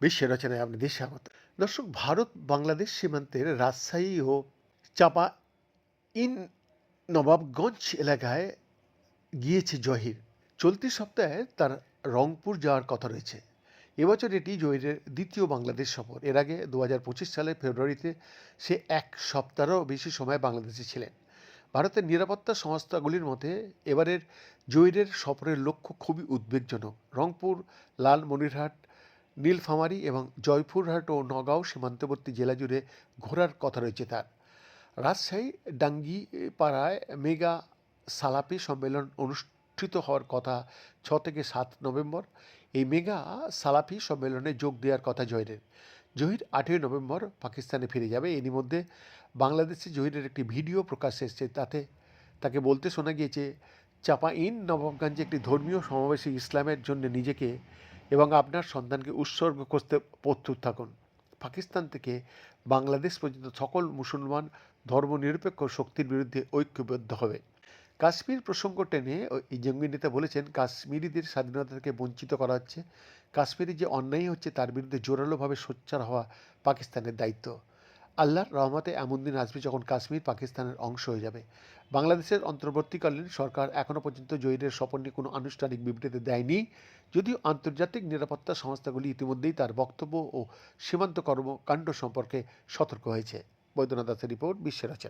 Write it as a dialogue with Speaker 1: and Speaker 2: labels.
Speaker 1: বিশ্বের রচনায় আপনাদের স্বাগত। দর্শক, ভারত, বাংলাদেশ সীমান্তের রাজশাহী ও চাপা ইন নবাবগঞ্জ এলাকায় গিয়েছে জহির। চলতি সপ্তাহে তার রংপুর যাওয়ার কথা রয়েছে। এবছর এটি জহিরের দ্বিতীয় বাংলাদেশ সফর। এর আগে দু সালের ফেব্রুয়ারিতে সে এক সপ্তাহেরও বেশি সময় বাংলাদেশে ছিলেন। ভারতের নিরাপত্তা সংস্থাগুলির মতে এবারের জহিরের সফরের লক্ষ্য খুবই উদ্বেগজনক। রংপুর, লালমনিরহাট, নীলফামারী এবং জয়পুরহাট ও নগাঁও সীমান্তবর্তী জেলা জুড়ে ঘোরার কথা রয়েছে তার। রাজশাহী, ডাঙ্গিপাড়ায় মেগা সালাপি সম্মেলন অনুষ্ঠিত হওয়ার কথা ছ থেকে সাত নভেম্বর। এই মেগা সালাফি সম্মেলনে যোগ দেওয়ার কথা জহিরের জহির আঠেরোই নভেম্বর পাকিস্তানে ফিরে যাবে। এরই মধ্যে বাংলাদেশে জহিরের একটি ভিডিও প্রকাশ এসেছে। তাতে তাকে বলতে শোনা গিয়েছে চাপা ইন নবাবগঞ্জে একটি ধর্মীয় সমাবেশে ইসলামের জন্য নিজেকে এবং আপনার সন্তানকে উৎসর্গ করতে প্রস্তুত থাকুন। পাকিস্তান থেকে বাংলাদেশ পর্যন্ত সকল মুসলমান ধর্মনিরপেক্ষ শক্তির বিরুদ্ধে ঐক্যবদ্ধ হবে। কাশ্মীর প্রসঙ্গ টেনে এই জঙ্গি নেতা বলেছেন, কাশ্মীরিদের স্বাধীনতা থেকে বঞ্চিত করা হচ্ছে। কাশ্মীরে যে অন্যায় হচ্ছে তার বিরুদ্ধে জোরালোভাবে সোচ্চার হওয়া পাকিস্তানের দায়িত্ব। আল্লাহর রহমতে এমন দিন আসবে যখন কাশ্মীর পাকিস্তানের অংশ হয়ে যাবে। বাংলাদেশের অন্তর্বর্তীকালীন সরকার এখনও পর্যন্ত জহিরের সফর নিয়ে কোনো আনুষ্ঠানিক বিবৃতি দেয়নি। যদিও আন্তর্জাতিক নিরাপত্তা সংস্থাগুলি ইতিমধ্যেই তার বক্তব্য ও সীমান্ত কর্মকাণ্ড সম্পর্কে সতর্ক হয়েছে। বৈদ্যনাথ দাসের রিপোর্ট বিশ্বের রচনা।